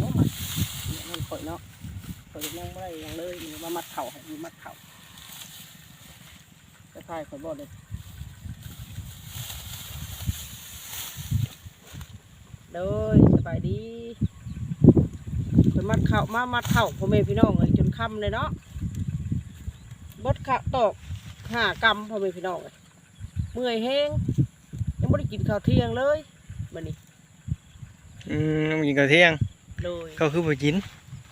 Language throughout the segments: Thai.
เนาะมัดเนี่ยมันข่อยเนาะข่อยยังไม่ได้ยังเลยนี่มามัดเข่าให้ดูมัดเข่าก็ทายข่อยบอกเลยเด้ยสบายดีข่อยมัดเข่ามามัดเข่าพ่อแม่พี่น้องเลยจนค่ำเลยเนาะบดขาตอกห้ากำพ่อแม่พี่น้องเลยเมื่อยแห้งยังไม่ได้กินข้าวเที่ยงเลยมันนี่อืมกินข้าวเที่ยง เลยก็คือบ่กิน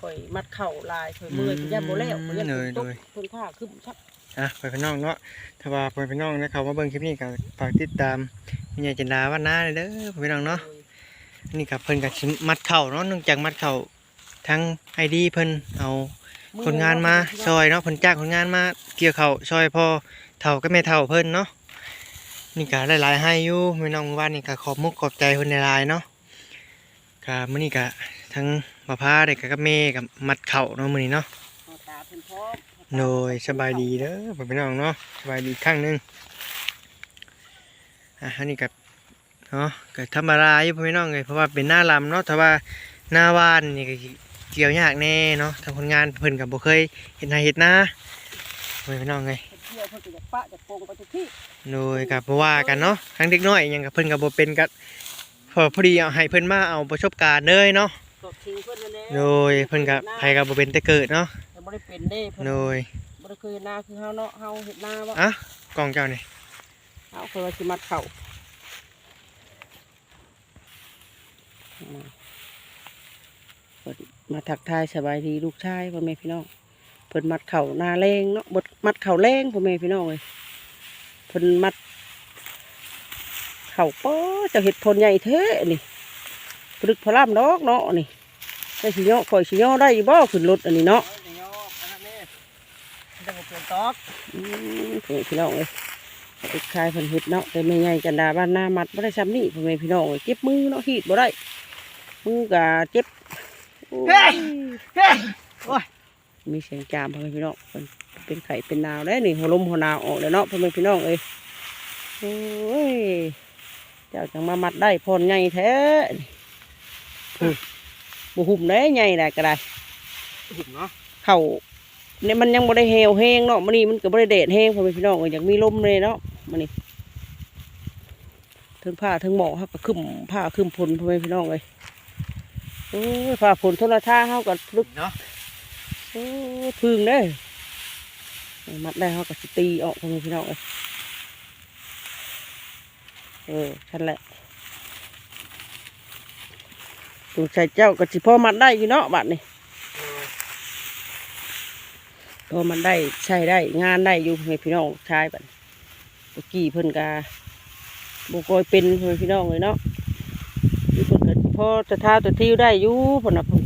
ข่อยมัดเข่าลายข่อยเมื่อยข่อยย่านโบแล้วข่อยย่านเลยฝนตกเลยฝนผ้าขึ้นชักอะไปพี่น้องเนาะถ้าว่าไปพี่น้องนะครับมาเบิ่งคลิปนี้ก็ฝากติดตามพี่ใหญ่จินดาวันหน้าเลยเด้อพี่น้องเนาะนี่กับเพิ่นกับมัดเข่าเนาะเนื่องจากมัดเข่าทั้งไอดีเพิ่นเอาคนงานมาซอยเนาะเพิ่นจ้างคนงานมาเกี่ยวเข่าวซอยพอเฒ่าก็แม่เฒ่าเพิ่นเนาะนี่ก็หลายๆให้อยู่พี่น้องว่านี่ก็ขอบมุกขอบใจเพิ่นหลายๆเนาะก็มื้อนี้ก็ ทั้งบ่พาเด็กกับแม่กับมัดเข่าเนาะมื้อนี้เนาะเอาตาเพิ่นพร้อมโดยสบายดีเด้อพ่อพี่น้องเนาะสบายดีอีกครั้งหนึงอะอันนี้กับเนาะก็ธรรมดาอยู่พ่อพี่น้องเลยเพราะว่าเป็นหน้าลำเนาะแต่ว่าหน้าว่านนี่ก็เกี่ยวยากแน่เนาะทางคนงานเพิ่นกับบ่เคยเห็นนาเห็นนาพ่อพี่น้องเลยเพิ่นเที่ยวเพิ่นก็จะปะจะโปงไปทุกที่โดยกับบ่ว่ากันเนาะทั้งเด็กน้อยหยังกับเพิ่นกับบ่เป็นกับพอพอดีเอาให้เพิ่นมาเอาประสบการณ์เลยเนาะ ตกชิงเพิ่นนั่นแหละโดยเพิ่นกับไผกับบ่เป็นแต่เกิดเนาะแต่บ่ได้เป็นเด้เพิ่นโดยบ่ได้เคยเฮ็ดนาคือเฮาเนาะเฮาเฮ็ดนาบ่อะกล้องเจ้านี่เฮาเคยว่าสิมัดเข่าอืมเพิ่นมาทักทายสบายดีลูกชายพ่อแม่พี่น้องเพิ่นมัดเข่าหน้าแรงเนาะบดมัดเข่าแรงพ่อแม่พี่น้องเลยเพิ่นมัด เข่าป้อเจะเห็ดพลใหญ่เท่นี่ปลึกพลามดอกเนาะนี่ ได้สิย่อข่อยสิย่อได้อยู่บ่ขึ้นรถอันนี้เนาะอืมพ่อแม่พี่น้องเลยลูกชายเพิ่นเฮ็ดเนาะแต่แม่ใหญ่จันดาบ้านหน้ามัดบ่ได้ซ้ำนี่พ่อแม่พี่น้องเอ้ยเจ็บมือเนาะฮีดบ่ได้มือกะเจ็บโอ้ยมีเสียงจามพ่อแม่พี่น้องเพิ่นเป็นไข้เป็นหนาวแล้วนี่หัวลมหัวหนาวออกแล้วเนาะพ่อแม่พี่น้องเอ้ยโอ้ยเจ้าจังมามัดได้พรใหญ่แท้นี่พูด บุหุ่มได้ใหญ่ได้ก็ได้หุบเนาะเข่าเนี่ยมันยังบ่ได้เฮวแห้งเนาะมันนี่มันก็บ่ได้เดดแห้งพ่อแม่พี่น้องเอ้ยอยากมีลมเลยเนาะมันนี่ถึงผ้าถึงหมอกเฮาก็คึมผ้าคึมพลพ่อแม่พี่น้องเอ้ยโอ้ยผ้าผลโทรท่าเฮาก็ลึกเนาะโอ้ยพึ่งเด้อมัดได้เฮาก็สิตีออกพ่อแม่พี่น้องเอ้ยเออฉันแหละ ตูใส่เจ้าก็สิพ่อมันได้อยู่เนาะบัดนี้พอมันได้ใช้ได้งานได้อยู่ให้พี่น้องชายบัดนี้ตะกี้เพิ่นกาบุกอยเป็นให้พี่น้องเลยเนาะอยู่เพิ่นก็พอจะท้าจะทิ้วได้อยู่เพิ่นน่ะเพิ่น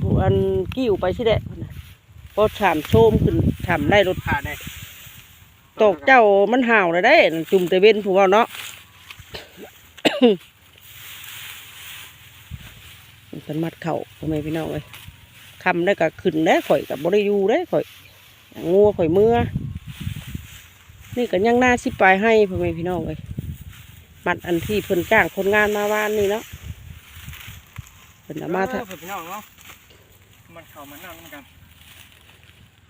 ผู้อันกิ้วไปสิแดะเพิ่นน่ะพอถามโชมขึ้นถามได้รถขาดได้ตกเจ้ามันห่าวเลยได้นั่นจุ่มแต่เว้นผู้เว่าเนาะ เป็นมัดเข่าทำไมพี่น้องเอ้ยคำได้ก็ขึ้นได้ข่อยกับบริยูได้ข่อยงัวข่อยเมื่อ นี่ก็ยังหน้าสิปลายให้พ่อแม่พี่น้องเอ้ยมัดอันที่เพิ่นจ้างคนงานมาวานนี่เนาะเพิ่นเอามาทะพี่น้องเนาะมันเข้ามันนั่งกัน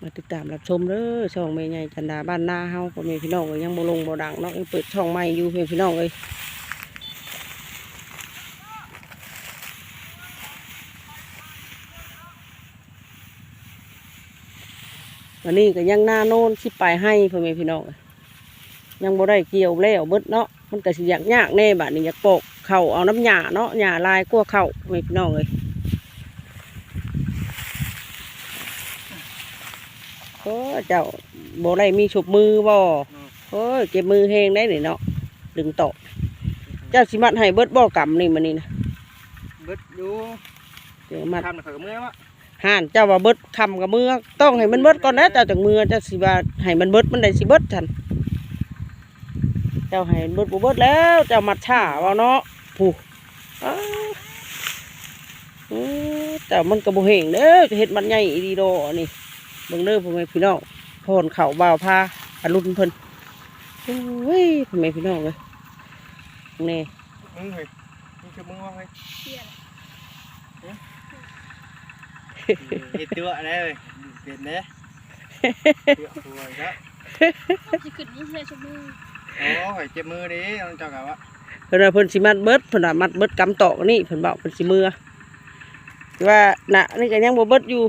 มาติดตามรับชมเด้อช่องแม่ใหญ่จันดาบ้านนาเฮาพ่อแม่พี่น้องเอ้ยยังบ่ลงบ่ดังเนาะยังเปิดช่องใหม่อยู่เพื่อนพี่น้องเอ้ย วันนี้ก็ยังหน้าโน่นสิไปให้พ่อแม่พี่น้องเอ้ยยังบ่ได้เกี่ยวแล้วเบิดเนาะมันก็สิยากยากแน่บัดนี้อยากปอกเข่าเอาน้ำหญ้าเนาะหญ้าลายกลัวเข่าพ่อแม่พี่น้องเอ้ยโอ้เจ้าบ่ได้มีฉุบมือบ่โอ้ยเจ็บมือแห้งได้นี่เนาะดึงตอกเจ้าสิมัดให้เบิดบ่กำนี่มันนี่นะเบิดอยู่เดี๋ยวมัดทำหนักเมื่อวะ ห่านเจ้าว่าเบิดคำกับมือต้องให้มันเบิดก่อนนะเจ้าจากมือเจ้าสิว่าให้มันเบิดมันได้สิเบิดทันเจ้าให้มันเบิดบ่เบิดแล้วเจ้ามัดช้าว่าเนาะผู้อ้าวอือแต่มันก็บ่เฮงเด้อจะเฮ็ดมันใหญ่อีดีโดอันนี่เบิ่งเด้อพ่อแม่พี่น้องพรเข่าบ่าวพาอรุณเพิ่นโอ้ยพ่อแม่พี่น้องเลยนี่มึงเฮ้ยมึงจะมึงว่าไง เฮ็ดตัวอะไรเว้ยเปลี่ยนเด้ตัวตัวอีกแล้วจะขึ้นนี่ใช่ชั่วโมงโอ้ยเจ็บมือดิน้องเจ้ากะว่าเพิ่นว่าเพิ่นสิมัดเบิดเพิ่นว่ามัดเบิดกำตอกนี่เพิ่นบอกเพิ่นสิมือแต่ว่าน่ะนี่ก็ยังบ่เบิดอยู่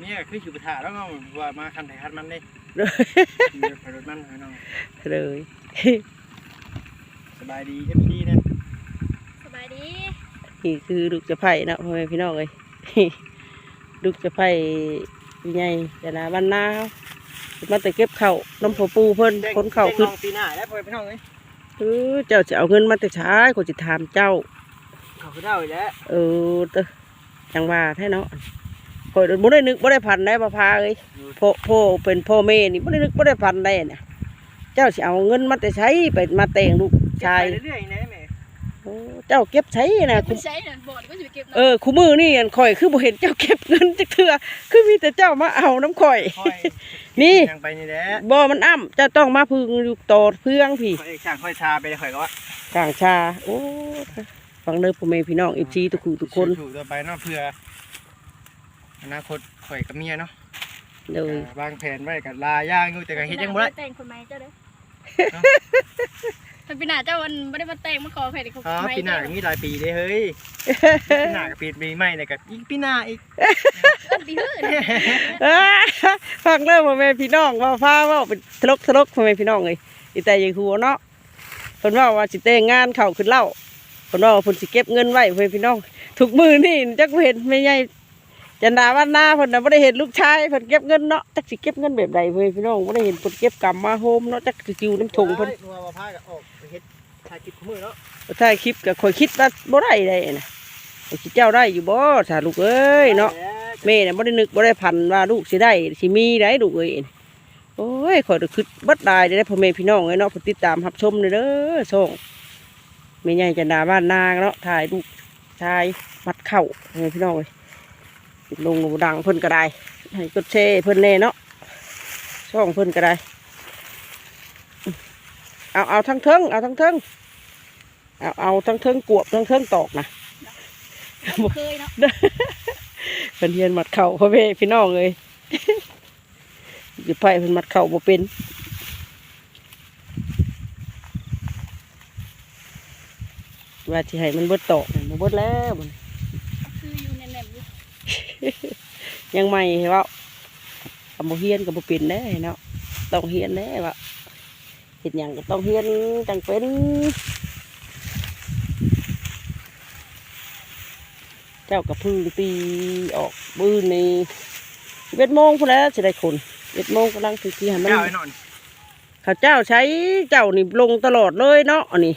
เนี่ยคือสิไปถ่าแล้วเนาะว่ามาคันไทยคันมันเด้เดี๋ยวไปรถมันให้น้องเลยสบายดี FC เนี่ยสบายดีนี่คือลูกจะไผ่นะพ่อแม่พี่น้องเอ้ย ลูกจะไผ่พี่ใหญ่จะนาบ้านนาเฮามาแต่เก็บข้าวน้ำพ่อปูเพิ่นคนข้าวขึ้นเด้งปีหน้าแล้วพ่อพี่น้องเอ้ยเออเจ้าจะเอาเงินมาแต่ใช้ายก็จะถามเจ้าเขาคือเท่าอีกแล้วเออเตอจังว่าแท้เนาะข่อยบ่ได้นึกบ่ได้พันได้บ่พาเอ้ยพ่อพ่อเป็นพ่อแม่นี่บ่ได้นึกบ่ได้พันได้เนี่ยเจ้าสิเอาเงินมาแต่ใช้ไปมาแต่งลูกชายไปเรื่อยๆนะแม่โอ้ เจ้าเก็บใช้นะคุคุณณใช้น่ะบ่อนี่ก็จะไปเก็บเออคู่มือนี่อันข่อยคือบ่เห็นเจ้าเก็บเงินจักเทื่อคือมีแต่เจ้ามาเอาน้ำข่อยค่อยนี่ยังไปนี่แหละบ่มันอ้ำเจ้าต้องมาพึ่งอยู่ต่อเพื่องพี่ค่อยช่างค่อยชาไปเลยค่อยก็ว่ากลางชาโอ้ฟังเด้อพ่อแม่พี่น้อง FC ทุกคู่ทุกคนถูกตัวไปเนาะเพื่ออนาคตข่อยกับเมียเนาะเลยวางแผนไว้กับลาย่างอยู่แต่ก็เฮ็ดยังบ่ได้แต่งคนใหม่เจ้าเด้อเอ้า ถ้าปีหน้าเจ้าวันไม่ได้มาแต่งมาขอใครเด็กคนอ๋อใหม่ปีหน้าก็มีหลายปีเด้เฮ้ยปีหน้าก็ปีปีใหม่เนี่ยก็อีกปีหน้าอีกเอิ้นปีหื้อน่ะอ้าฟังเด้อพ่อแม่พี่น้องว่าฟ้าเว่าเป็นทะลกทะลกพ่อแม่พี่น้องเอ้ยอีแต่ยังหัวเนาะเพิ่นว่าว่าสิแต่งงานเข้าขึ้นเล่าเพิ่นว่าว่าเพิ่นสิเก็บเงินไว้พ่อแม่พี่น้องทุกมื้อนี่จักบ่เห็นแม่ใหญ่ จันดาวันหน้าเพิ่นน่ะบ่ได้เห็นลูกชายเพิ่นเก็บเงินเนาะจักสิเก็บเงินแบบใดพ่อแม่พี่น้องบ่ได้เห็นเพิ่นเก็บกำมาโฮมเนาะจักสิอยู่น้ำถุงเพิ่นะว่าพาก็ออกไปเฮ็ดถ่ายคลิปมือเนาะถ่ายคลิปก็ข่อยคิดว่าบ่ได้ได้น่ะข่อยสิเจ้าได้อยู่บ่ถ้าลูกเอ้ยเนาะแม่น่ะบ่ได้นึกบ่ได้พันว่าลูกสิได้สิมีได้ลูกเอ้ยโอ้ยข่อยก็คิดบัดได้ได้พ่อแม่พี่น้องเอ้ยเนาะผู้ติดตามรับชมเด้อเด้อส่งแม่ใหญ่จันดาบ้านนาเนาะถ่ายลูกชายมัดเข้าแม่พี่น้องเอ้ย ลงดังเพิ่นก็ได้ให้กดแชร์เพิ่นแน่เนาะช่องเพิ่นก็ได้เอาเอาทั้งเทิงเอาทั้งเทิงเอาเอาทั้งเทิงกวบทั้งเทิงตอกนะเคยเนาะเป็นเฮียนมัดเข่าพ่อแม่พี่น้องเลยอยู่ไผ่เป็นมัดเข่าบ่เป็นว่าที่ให้มันเบิดตอกมันเบิดแล้วมัน คืออยู่แน่นๆอยู่ ยังใหม่เห็นว่าเอาบ่เฮียนกับบ่เป็นแน่เนาะต้องเฮียนแน่ว่าเห็นอย่างก็ต้องเฮียนจังเป็นเจ้ากับพึ่งตีออกบืนในเบ็ดโมงพอแล้วจะได้คนเบ็ดโมงกำลังตีที่ให้มันเจ้าไอ้นอนข้าเจ้าใช้เจ้านี่ลงตลอดเลยเนาะอันนี้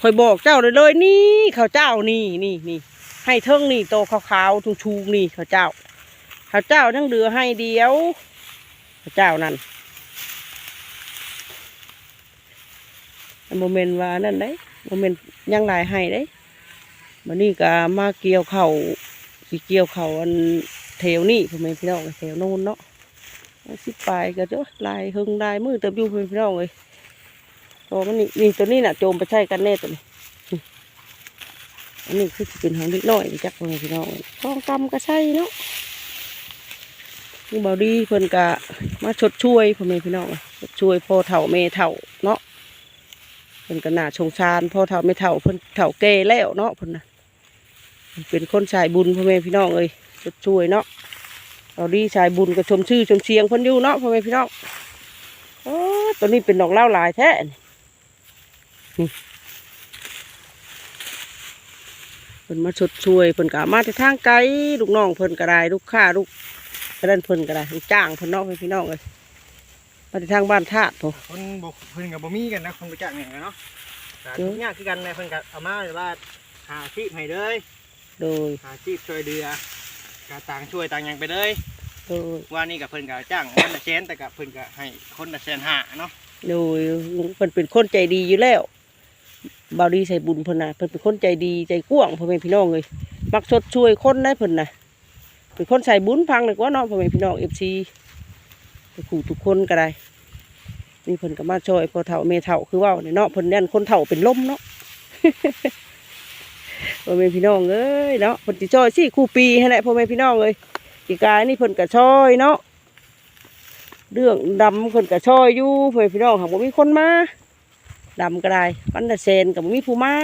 คอยบอกเจ้าเลยเลยนี่ข้าเจ้านี่นี่นี่ ให้เทิงนี่โตขาวๆชูๆนี่ข้าเจ้าข้าเจ้าทั้งเดือให้เดียวข้าเจ้านั่นโมเมนต์ว่านั่นได้โมเมนต์ยังหลายให้ได้มันนี่ก็มาเกี่ยวเข่าสิเกี่ยวเข่าอันแถวนี่พ่อแม่พี่น้องแถวโน้นเนาะสิปลายก็เจ้าลายหึงลายมือเติบยู่เพื่อนพี่น้องเลยตัวมันนี่นี่ตัวนี้น่ะโจมไปใช้กันแน่ตัวนี้ อันนี้คือเป็นหางเล็กน้อยจักเลยพี่น้องทองกำก็ใช่เนาะนี่บอดี้เพิ่นกะมาชดช่วยพ่อแม่พี่น้องเลยชดช่วยพ่อเฒ่าแม่เฒ่าเนาะเพิ่นก็น่าชงชานพ่อเฒ่าแม่เฒ่าเพิ่นเฒ่าแก่แล้วเนาะเพิ่นนะเป็นคนชายบุญพ่อแม่พี่น้องเลยชดช่วยเนาะเราดีชายบุญก็ชมชื่อชมเชียงเพิ่นอยู่เนาะพ่อแม่พี่น้องโอ้ตัวนี้เป็นดอกเล่าหลายแท้นี่นี่เพิ่นมาชดช่วยเพิ่นก็มาที่ทางไกลลูกน้องเพิ่นก็ได้ลูกค้าลูกกระดันเพิ่นก็ได้ลูกจ้างเพิ่นเนาะพ่อแม่พี่น้องเลยมาที่ทางบ้านธาตุพอคนบ่เพิ่นก็บ่มีกันนะคนรู้จักเนี่ยเนาะก็เออทุกอย่างคือกันเลยเพิ่นก็เอามาเลยว่าหาชีพให้เลยโดยหาชีพช่วยเดือก็ต่างช่วยต่างหยังไปเลยโดยว่านี่กับเพิ่นก็จ้างวันละแสนแต่กับเพิ่นก็ให้คนละแสนห้าเนาะโดยลุงเพิ่นเป็นคนใจดีอยู่แล้ว บาวดีใส่บุญเพิ่นนะเพิ่นเป็นคนใจดีใจกว้างพ่อแม่พี่น้องเลยมักชดช่วยคนได้เพิ่นนะเป็นคนใส่บุญพังเลยว่าเนาะพ่อแม่พี่น้องเอฟซีขู่ทุกคนก็ได้นี่เพิ่นก็มาช่วยพ่อเฒ่าแม่เฒ่าคือว่าเนาะเพิ่นยันคนเฒ่าเป็นลมเนาะพ่อแม่พี่น้องเอ้ยเนาะเพิ่นสิช่วยสี่คู่ปีให้แหละพ่อแม่พี่น้องเอ้ยปีกายนี่เพิ่นก็ช่อยเนาะเรื่องดำเพิ่นก็ช่อยอยู่เพื่อนพี่น้องหากบ่มีคนมา ดำก็ได้ปันตะเซนกับบ่มีผู้มา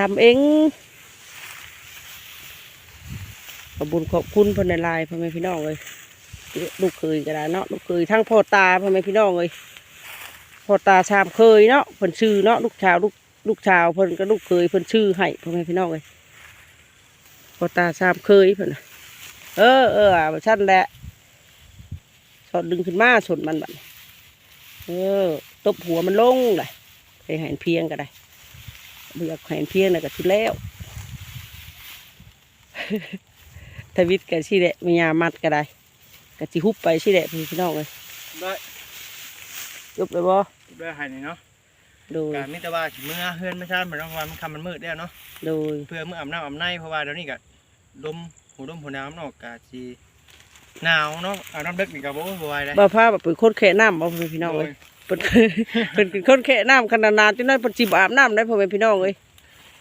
ดำเองขอบคุญขอบคุณพนในลายพ่อแม่พี่น้องเลยลูกเคยก็ได้เนาะลูกเคยทั้งพ่อตาพ่อแม่พี่น้องเลยพ่อตาชามเคยเนาะเพิ่นชื่อเนาะลูกชาวลูกลูกชาวเพิ่นก็ลูกเคยเพิ่นชื่อให้พ่อแม่พี่น้องเลยพ่อตาชามเคยเพิ่นเออเออว่าชั้นแหละสอดดึงขึ้นมาสนมันแบัดนี้เออ ตบหัวมันลงเลยไปใหนเพียงก็ได้บ่อยากใหนเพียงน่ะก็สิแล้วทวิตกันสิแหละมียามัดก็ได้ก็สิฮุบไปสิแหละพี่พี่น้องเลยได้ยุบเลยบ่ได้ให้นี่เนาะโดยการมิตรว่าสิเมื่อเฮือนไม่ใช่เหมือนว่ามันคำมันมืดแล้วเนาะโดยเพื่อเมื่ออาบน้ำอาบในเพราะว่าเดี๋ยวนี้ก็ลมหูลมหูน้ำเนาะกะสิหนาวเนาะอาบน้ำเด็กนี่ก็บ่บ่ไหวเลยบ่พาแบบเป็นคนแค่น้ำบ่พ่อแม่พี่น้องเลย เพิ่นเพิ่นเป็นคนแค่น้ำขนาดนานจนนั้นเพิ่นสิบ่อาบน้ำได้พ่อแม่พี่น้องเลย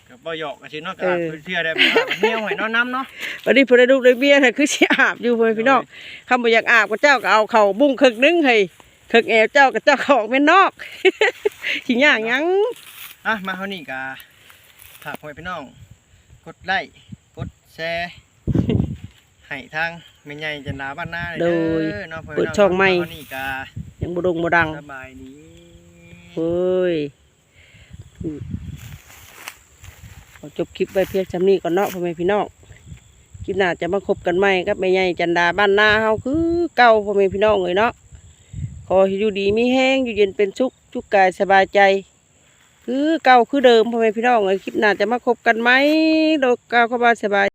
ก็บ่หยอกกันสิเนาะก็เออเพื่อได้บ่อาบเหี่ยวให้เนาะน้ำเนาะวันนี้เพิ่นได้ลูกได้เมียน่ะคือสิอาบอยู่พ่อแม่พี่น้องคำบ่อยากอาบก็เจ้าก็เอาเข้าบุ้งครึ่งหนึงให้ครึ่งแอวเจ้าก็เจ้าก็ออกเป็นนอกสิยากหยังอะมาเฮานี่ก็ฝากพ่อแม่พี่น้อง กดไลค์กดแชร์ให้ทาง แม่ใหญ่จันดาบ้านนาเลยเด้อเนาะพ่อแม่พี่น้องเฮานี่ก็ยังบ่ดงบ่ดังสบายดีเฮ้ยอืมขอจบคลิปไว้เพียงจำนี้ก่อนเนาะพ่อแม่พี่น้องคลิปหน้าจะมาคบกันใหม่กับแม่ใหญ่จันดาบ้านนาเฮาคือเก่าพ่อแม่พี่น้องเลยเนาะขอให้อยู่ดีมีแห้งอยู่เย็นเป็นสุขทุกกายสบายใจ คือเก่าคือเดิมพ่อแม่พี่น้องเลยคลิปหน้าจะมาคบกันไหมโดยเก่าเข้ามาสบาย